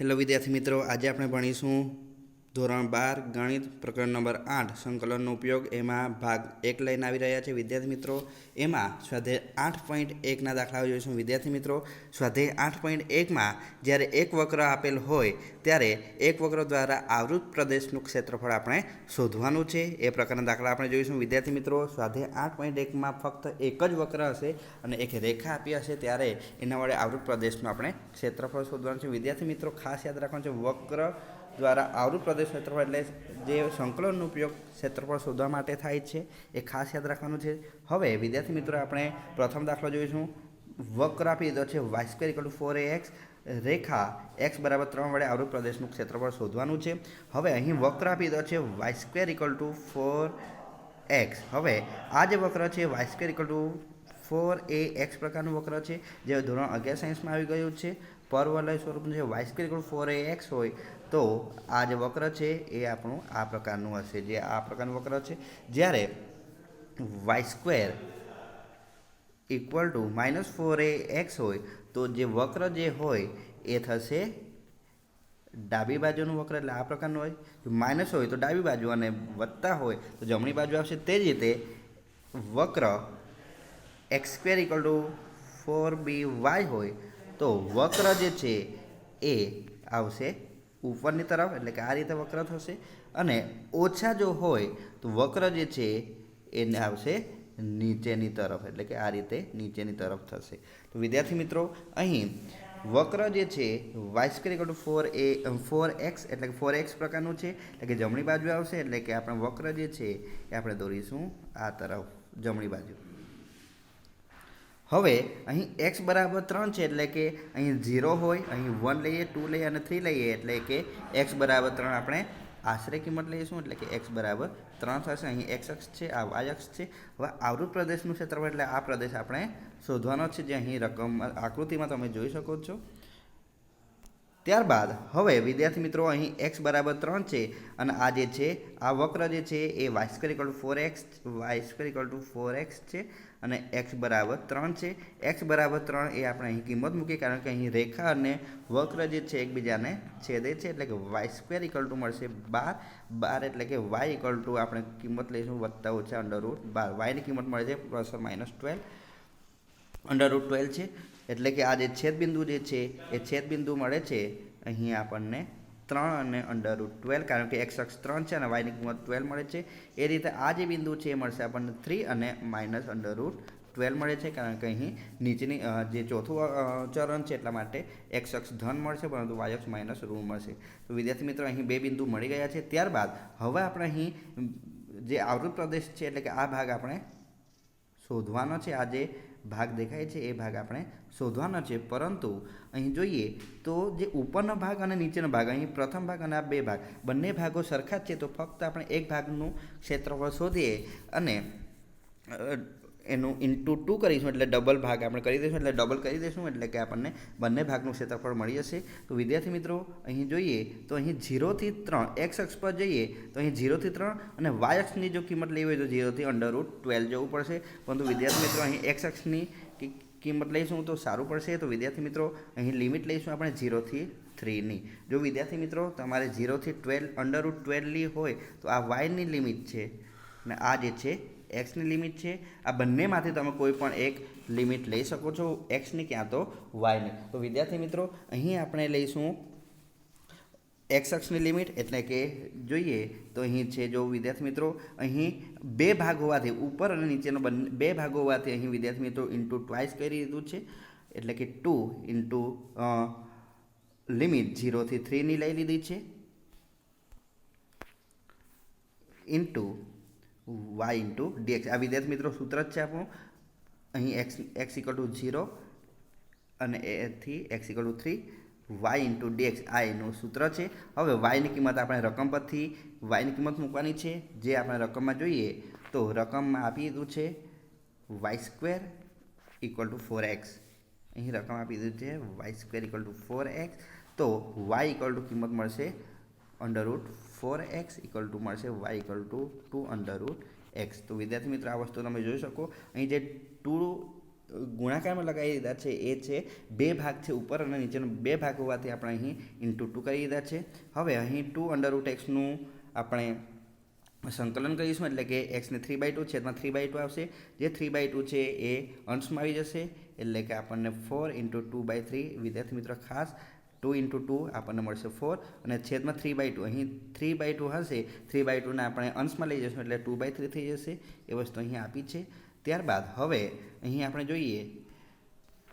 Hello વિદ્યાર્થી મિત્રો આજે આપણે ભણીશું ધોરણ બાર, ગણિત પ્રકરણ નંબર આઠ, સંકલનનો ઉપયોગ એમાં ભાગ એક લઈને આવી રહ્યા છે વિદ્યાર્થી મિત્રો. એમાં સ્વાધ્યાય આઠ પોઈન્ટ એકના દાખલાઓ જોઈશું. વિદ્યાર્થી મિત્રો, સ્વાધ્યાય આઠ પોઈન્ટ એકમાં જ્યારે એક વક્ર આપેલ હોય ત્યારે એક વક્ર દ્વારા આવૃત પ્રદેશનું ક્ષેત્રફળ આપણે શોધવાનું છે. એ પ્રકારના દાખલા આપણે જોઈશું. વિદ્યાર્થી મિત્રો, સ્વાધ્યાય આઠ પોઈન્ટ એકમાં ફક્ત એક જ વક્ર હશે અને એક રેખા આપી હશે ત્યારે એના વડે આવૃત પ્રદેશનું આપણે ક્ષેત્રફળ શોધવાનું છે. વિદ્યાર્થી મિત્રો, ખાસ યાદ રાખવાનું છે, વક્ર દ્વારા આવૃત પ્રદેશ ક્ષેત્રફળ એટલે જે સંકલનનો ઉપયોગ ક્ષેત્રફળ શોધવા માટે થાય છે, એ ખાસ યાદ રાખવાનું છે. હવે વિદ્યાર્થી મિત્રો, આપણે પ્રથમ દાખલો જોઈશું. વક્ર આપી દીધો છે Y square equal to four X Rekha X બરાબર ત્રણ વડે આવૃત પ્રદેશનું ક્ષેત્રફળ શોધવાનું છે. હવે અહીં વક્ર આપી દીધો છે Y square equal to four X હવે આ જે વક્ર છે Y square equal to four A X પ્રકારનું વક્ર છે, જે ધોરણ અગિયાર સાયન્સમાં આવી ગયું છે. પરવલય સ્વરૂપનું જે Y square equal four A X હોય, તો આ જે વક્ર છે એ આપણું આ પ્રકારનું હશે. જે આ પ્રકારનું વક્ર છે, જ્યારે Y square equal to minus four A X હોય, તો જે વક્ર જે હોય એ થશે ડાબી બાજુનું વક્ર, એટલે આ પ્રકારનું હોય. માઇનસ હોય તો ડાબી બાજુ અને વધતા હોય તો જમણી બાજુ આવશે. તે જ રીતે વક્ર X square equal to four B Y હોય તો વક્ર જે છે એ આવશે ઉપરની તરફ, એટલે કે આ રીતે વક્ર થશે. અને ઓછા જો હોય, તો વક્ર જે છે એને આવશે નીચેની તરફ, એટલે કે આ રીતે નીચેની તરફ થશે. તો વિદ્યાર્થી મિત્રો, અહીં વક્ર જે છે Y square equal to four A four X એટલે કે ફોર એક્સ પ્રકારનું છે. એટલે કે જમણી બાજુ આવશે, એટલે કે આપણે વક્ર જે છે એ આપણે દોરીશું આ તરફ, જમણી બાજુ. હવે અહીં એક્સ બરાબર ત્રણ છે એટલે કે અહીં ઝીરો હોય, અહીં વન લઈએ ટુ લઈએ અને થ્રી લઈએ એટલે કે એક્સ બરાબર ત્રણ આપણે આશરે કિંમત લઈશું એટલે કે એક્સ બરાબર ત્રણ થશે. અહીં એક્સ અક્ષ છે, આ વાય અક્ષ છે. હવે આવૃત પ્રદેશનું ક્ષેત્રફળ એટલે આ પ્રદેશ આપણે શોધવાનો છે જે અહીં રકમ, આકૃતિમાં તમે જોઈ શકો છો. ત્યારબાદ હવે વિદ્યાર્થી મિત્રો અહીં એક્સ બરાબર ત્રણ છે અને આ જે છે, આ વક્ર જે છે એ Y square equal to four X Y square equal to four X છે. અને એક્સ બરાબર ત્રણ છે. એક્સ બરાબર ત્રણ એ આપણે અહીં કિંમત મૂકીએ કારણ કે અહીં રેખા અને વક્ર જે છે એકબીજાને છેદે છે એટલે કે વાય સ્ક્વેર ઇક્વલ ટુ મળશે બાર. બાર એટલે કે વાય ઇક્વલ ટુ આપણે કિંમત લઈશું વત્તા ઓછા અંડર બાર. વાયની કિંમત મળે છે plus minus twelve under root twelve છે. એટલે કે આ જે છેદબિંદુ જે છે એ છેદબિંદુ મળે છે. અહીં આપણને ત્રણ અને અંડર રૂટ ટ્વેલ્વ કારણ કે એક્સ અક્ષ ત્રણ છે અને વાયની કિંમત ટ્વેલ્વ મળે છે. એ રીતે આ જે બિંદુ છે એ મળશે આપણને થ્રી અને માઇનસ અંડર રૂટ ટ્વેલ્વ મળે છે, કારણ કે અહીં નીચેની જે ચોથું ચરણ છે એટલા માટે એક્સ અક્ષ ધન મળશે, પરંતુ વાય અક્ષ માઇનસ ઋણ મળશે. તો વિદ્યાર્થી મિત્રો, અહીં બે બિંદુ મળી ગયા છે. ત્યારબાદ હવે આપણે અહીં જે આવૃત પ્રદેશ છે એટલે કે આ ભાગ આપણે શોધવાનો છે. આ જે ભાગ દેખાય છે, એ ભાગ આપણે શોધવાનો છે. પરંતુ અહીં જોઈએ તો જે ઉપરનો ભાગ અને નીચેનો ભાગ, અહીં પ્રથમ ભાગ અને આ બે ભાગ, બંને ભાગો સરખા જ છે, તો ફક્ત આપણે એક ભાગનું ક્ષેત્રફળ શોધીએ અને એનું ઇન્ટુ ટુ કરીશું, એટલે ડબલ ભાગ આપણે કરી દઈશું, એટલે ડબલ કરી દઈશું, એટલે કે આપણને બંને ભાગનું ક્ષેત્રફળ મળી જશે. તો વિદ્યાર્થી મિત્રો, અહીં જોઈએ તો અહીં ઝીરોથી ત્રણ એક્સ અક્ષ પર જઈએ તો અહીં ઝીરોથી ત્રણ અને વાય અક્ષની જો કિંમત લેવી હોય તો ઝીરોથી અંડર રૂટ ટ્વેલ્વ જવું પડશે. પરંતુ વિદ્યાર્થી મિત્રો, અહીં એક્સ અક્ષની કિંમત લઈશું તો સારું પડશે. તો વિદ્યાર્થી મિત્રો, અહીં લિમિટ લઈશું આપણે ઝીરોથી થ્રીની. જો વિદ્યાર્થી મિત્રો, તમારે ઝીરોથી ટ્વેલ્વ અંડર રૂટ ટ્વેલ્વની હોય, તો આ વાયની લિમિટ છે. અને આ જે છે, એક્સની લિમિટ છે. આ બંનેમાંથી તમે કોઈ પણ એક લિમિટ લઈ શકો છો, એક્સની ક્યાં તો વાયની. તો વિદ્યાર્થી મિત્રો, અહીં આપણે લઈશું એક્સ અક્ષની લિમિટ એટલે કે જોઈએ તો અહીં છે જો વિદ્યાર્થી મિત્રો, અહીં બે ભાગ હોવાથી ઉપર અને નીચેનો બંને, બે ભાગ હોવાથી અહીં વિદ્યાર્થી મિત્રો ઇન્ટુ ટ્વાઇસ કરી દીધું છે. એટલે કે ટુ ઇન્ટુ લિમિટ ઝીરોથી થ્રીની લઈ લીધી છે. ઇન્ટુ વાય ઇન્ટુ ડીએક્સ આ વિદ્યાર્થી મિત્રો સૂત્ર જ છે આપણું. અહીં X X equal to zero અને એથી X equal to three Y into dx આ એનું સૂત્ર છે. હવે વાયની કિંમત આપણે રકમ પરથી વાયની કિંમત મૂકવાની છે. જે આપણે રકમમાં જોઈએ, તો રકમમાં આપી દીધું છે Y square equal to four X અહીં રકમ આપી દીધું છે Y square equal to four X તો વાય ઇક્વલ ટુ કિંમત મળશે under root four X equal to મળશે Y equal to two under root X તો વિદ્યાર્થી મિત્રો, આ વસ્તુ તમે જોઈ શકો. અહીં જે ટુ ગુણાકારમાં લગાવી દીધા છે એ છે બે ભાગ છે ઉપર અને નીચેનો બે ભાગ હોવાથી આપણે અહીં ઇન્ટુ ટુ કરી દીધા છે. હવે અહીં ટુ અંડર રૂટ એક્સનું આપણે સંકલન કરીશું એટલે કે એક્સને થ્રી બાય ટુ છેદમાં થ્રી બાય ટુ આવશે. જે થ્રી બાય ટુ છે એ અંશમાં આવી જશે એટલે કે આપણને four into two by three વિદ્યાર્થી મિત્રો ખાસ ટુ ઇન્ટુ ટુ આપણને મળશે ફોર અને છેદમાં થ્રી બાય ટુ અહીં થ્રી બાય ટુ હશે. થ્રી બાય ટુને આપણે અંશમાં લઈ જઈશું એટલે ટુ બાય થ્રી થઈ જશે. એ વસ્તુ અહીં આપી છે. ત્યારબાદ હવે અહીં આપણે જોઈએ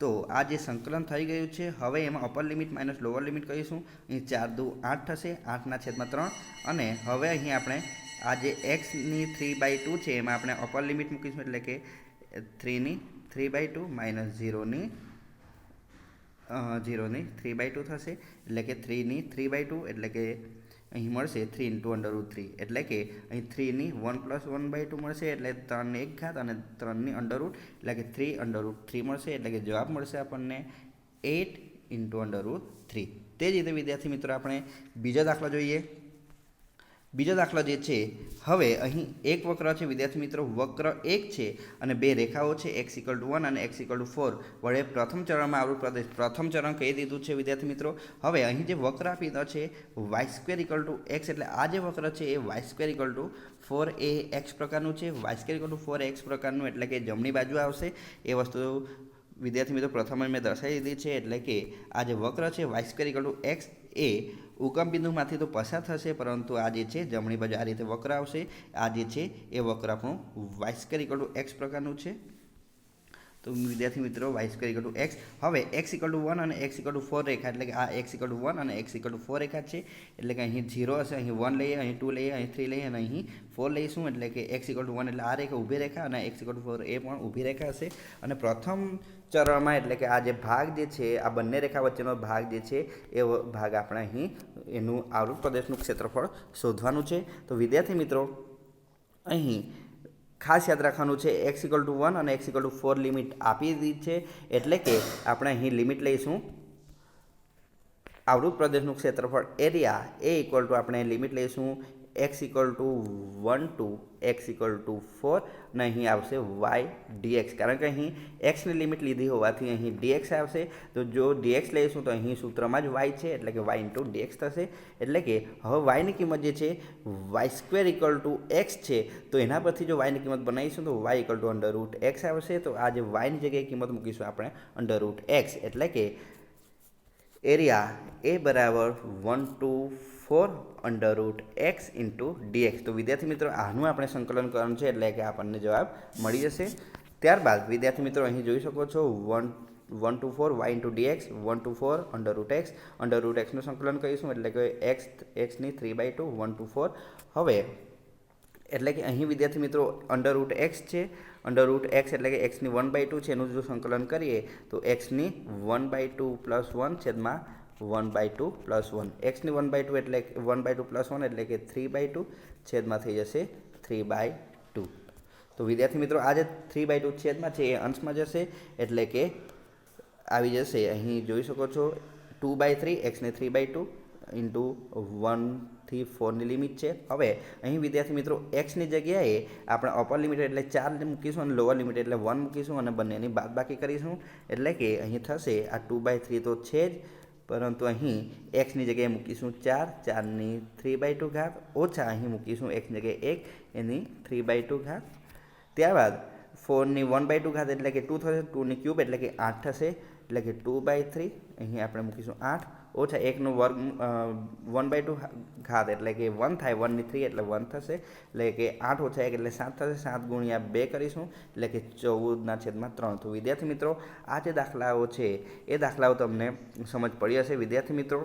તો આ જે સંકલન થઈ ગયું છે, હવે એમાં upper limit minus lower limit કહીશું. અહીં ચાર દુ આઠ થશે આઠના છેદમાં ત્રણ. અને હવે અહીં આપણે આ જે એક્સની થ્રી બાય ટુ છે, એમાં આપણે અપર લિમિટ મૂકીશું, એટલે કે થ્રીની થ્રી બાય ટુ માઇનસ ઝીરોની ઝીરોની થ્રી બાય ટુ થશે. એટલે કે થ્રીની થ્રી બાય ટુ એટલે કે અહીં મળશે three into under root three એટલે કે અહીં થ્રીની one plus one by two મળશે, એટલે ત્રણની એક ઘાત અને ત્રણની અંડર રૂટ એટલે કે થ્રી અંડર રૂટ થ્રી મળશે, એટલે કે જવાબ મળશે આપણને eight into under root three તે જ રીતે વિદ્યાર્થી મિત્રો આપણે બીજો દાખલો જોઈએ. બીજો દાખલો જે છે, હવે અહીં એક વક્ર છે, વિદ્યાર્થી મિત્રો, વક્ર એક છે અને બે રેખાઓ છે એક્સ ઇકલ ટુ વન અને એક્સ ઇકલ ટુ ફોર વડે પ્રથમ ચરણમાં આવડું પ્રદેશ, પ્રથમ ચરણ કહી દીધું છે, વિદ્યાર્થી મિત્રો. હવે અહીં જે વક્ર આપી છે Y square equal to X એટલે આ જે વક્ર છે, એ Y square equal to four A X પ્રકારનું છે. Y square equal to four X પ્રકારનું, એટલે કે જમણી બાજુ આવશે. એ વસ્તુ વિદ્યાર્થી મિત્રો, પ્રથમ મેં દર્શાવી દીધી છે, એટલે કે આ જે વક્ર છે Y square equal to X એ ઉગમ બિંદુમાંથી તો પસાર થશે, પરંતુ આ જે છે, જમણી બાજુ આ રીતે વક્ર આવશે. આ જે છે, એ વક્ર આપણું વાય સ્ક્વેર ઇક્વલ એક્સ પ્રકારનું છે. તો વિદ્યાર્થી મિત્રો વાઇસ ઇક્વલ ટુ એક્સ હવે એક્સ ઇક્વલ ટુ વન અને એક્સ ઇક્વલ ટુ ફોર રેખા, એટલે કે આ એક્સ ઇક્વલ ટુ વન અને એક્સ ઇક્વલ ટુ ફોર રેખા છે. એટલે કે અહીં ઝીરો હશે, અહીં વન લઈએ, અહીં ટુ લઈએ, અહીં થ્રી લઈએ અને અહીં ફોર લઈશું. એટલે કે એક્સ ઇક્વલ ટુ વન એટલે આ રેખા ઊભી રેખા અને એક્સ ઇક્વલ ટુ ફોર એ પણ ઊભી રેખા હશે. અને પ્રથમ ચરણમાં એટલે કે આ જે ભાગ જે છે, આ બંને રેખા વચ્ચેનો ભાગ જે છે, એ ભાગ આપણે અહીં એનું આવૃત પ્રદેશનું ક્ષેત્રફળ શોધવાનું છે. તો વિદ્યાર્થી મિત્રો, અહીં ખાસ યાદ રાખવાનું છે એક્સ ઇક્વલ ટુ વન અને X equal to four limit આપી દીધી છે, એટલે કે આપણે અહીં લિમિટ લઈશું. આવૃત પ્રદેશનું ક્ષેત્રફળ એરિયા એ ઇક્વલ ટુ આપણે લિમિટ લઈશું. X equal to one two X equal to four અને અહીં આવશે વાય ડીએક્સ કારણ કે અહીં એક્સની લિમિટ લીધી હોવાથી અહીં ડીએક્સ આવશે. તો જો ડીએક્સ લઈશું તો અહીં સૂત્રમાં જ વાય છે, એટલે કે વાય ઇન્ટુ ડીએક્સ થશે. એટલે કે હવે વાયની કિંમત જે છે Y square equal to X છે. તો એના પરથી જો વાયની કિંમત બનાવીશું તો Y equal to under root X આવશે. તો આ જે વાયની જગ્યાએ કિંમત મૂકીશું આપણે અંડર રૂટ એક્સ એટલે કે એરિયા એ બરાબર one two four under root X into dx તો વિદ્યાર્થી મિત્રો, આનું આપણે સંકલન કરવાનું છે એટલે કે આપણને જવાબ મળી જશે. ત્યારબાદ વિદ્યાર્થી મિત્રો, અહીં જોઈ શકો છો one one two four Y into dx one two four under root X under root એક્સનું સંકલન કરીશું એટલે કે x એક્સની three by two one two four હવે, એટલે કે અહીં વિદ્યાર્થી મિત્રો અંડર રૂટ એક્સ છે. અંડર રૂટ એક્સ એટલે કે એક્સની વન બાય ટુ છે એનું જો સંકલન કરીએ, તો એક્સની one by two plus one છેદમાં one by two plus one એક્સની one by two એટલે one by two plus one એટલે કે થ્રી બાય ટુ છેદમાં થઈ જશે થ્રી બાય ટુ તો વિદ્યાર્થી મિત્રો, આ જે થ્રી બાય ટુ છેદમાં છે એ અંશમાં જશે એટલે કે આવી જશે. અહીં જોઈ શકો છો ટુ બાય થ્રી એક્સને થ્રી બાય ટુ ઇન્ટુ વનથી ફોરની લિમિટ છે. હવે અહીં વિદ્યાર્થી મિત્રો એક્સની જગ્યાએ આપણે અપર લિમિટ એટલે ચાર મૂકીશું અને લોઅર લિમિટ એટલે વન મૂકીશું અને બંનેની બાદબાકી કરીશું. એટલે કે અહીં થશે આ ટુ બાય થ્રી તો છે જ, પરંતુ અહીં એક્સની જગ્યાએ મૂકીશું ચાર, ચારની થ્રી બાય ટુ ઘાત, ઓછા અહીં મૂકીશું એક્સની જગ્યાએ એક, એની થ્રી બાય ટુ ઘાત. ત્યારબાદ ફોરની વન બાય ટુ ઘાત એટલે કે ટુ થશે ટુની ક્યુબ એટલે કે આઠ થશે. એટલે કે ટુ બાય થ્રી અહીં આપણે મૂકીશું આઠ. ઓછા એકનું વર્ગ વન બાય ટુ ઘાત એટલે કે વન થાય વનની થ્રી એટલે વન થશે. એટલે કે આઠ ઓછા એક એટલે સાત થશે. સાત ગુણ્યા બે કરીશું એટલે કે ચૌદના છેદમાં ત્રણ. તો વિદ્યાર્થી મિત્રો, આ જે દાખલાઓ છે, એ દાખલાઓ તમને સમજ પડી હશે. વિદ્યાર્થી મિત્રો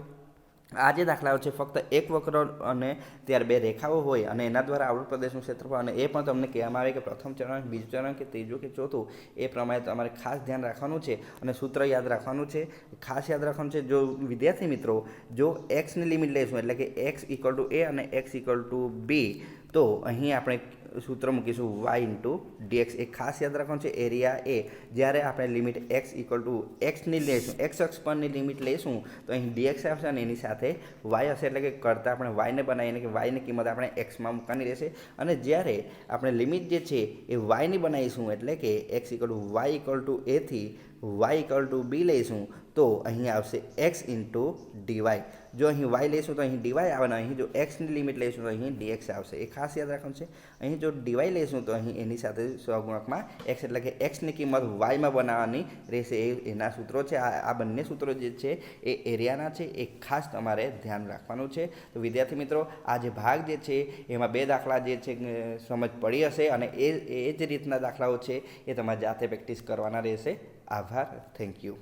આ જે દાખલાઓ છે, ફક્ત એક વક્ર અને ત્યાર બે રેખાઓ હોય અને એના દ્વારા આવૃત પ્રદેશનું ક્ષેત્રફળ અને એ પણ તમને કહેવામાં આવે કે પ્રથમ ચરણ, બીજું ચરણ કે ત્રીજું કે ચોથું, એ પ્રમાણે તમારે ખાસ ધ્યાન રાખવાનું છે અને સૂત્ર યાદ રાખવાનું છે. ખાસ યાદ રાખવાનું છે, જો વિદ્યાર્થી મિત્રો, જો એક્સની લિમિટ લઈશું, એટલે કે એક્સ ઇક્વલ ટુ એ અને એક્સ ઇક્વલ ટુ બી તો અહીં આપણે સૂત્ર મૂકીશું વાય ઇન્ટુ ડીએક્સ એ ખાસ યાદ રાખવાનું છે, એરિયા એ. જ્યારે આપણે લિમિટ એક્સ ઇક્વલ ટુ એક્સની લઈશું એક્સ અક્ષ પરની લિમિટ લઈશું, તો અહીં ડીએક્સ આવશે અને એની સાથે વાય હશે. એટલે કે કરતાં આપણે વાયને બનાવીને કે વાયની કિંમત આપણે એક્સમાં મૂકવાની રહેશે. અને જ્યારે આપણે લિમિટ જે છે, એ વાયની બનાવીશું, એટલે કે X equal to Y equal to એથી વાય ઇક્વલ ટુ બી લઈશું, તો અહીં આવશે એક્સ ઇન્ટુ ડીવાય જો અહીં વાય લઈશું, તો અહીં ડીવાય આવે ને અહીં જો એક્સની લિમિટ લઈશું, તો અહીં ડીએક્સ આવશે. એ ખાસ યાદ રાખવાનું છે. અહીં જો ડીવાય લઈશું, તો અહીં એની સાથે સહગુણકમાં એક્સ એટલે કે એક્સની કિંમત વાયમાં બનાવવાની રહેશે એ એના સૂત્રો છે. આ બંને સૂત્રો જે છે, એ એરિયાના છે. એ ખાસ તમારે ધ્યાન રાખવાનું છે. તો વિદ્યાર્થી મિત્રો, આ જે ભાગ જે છે, એમાં બે દાખલા જે છે સમજ પડી હશે અને એ એ જ રીતના દાખલાઓ છે, એ તમારે જાતે પ્રેક્ટિસ કરવાના રહેશે. Avar. Thank you.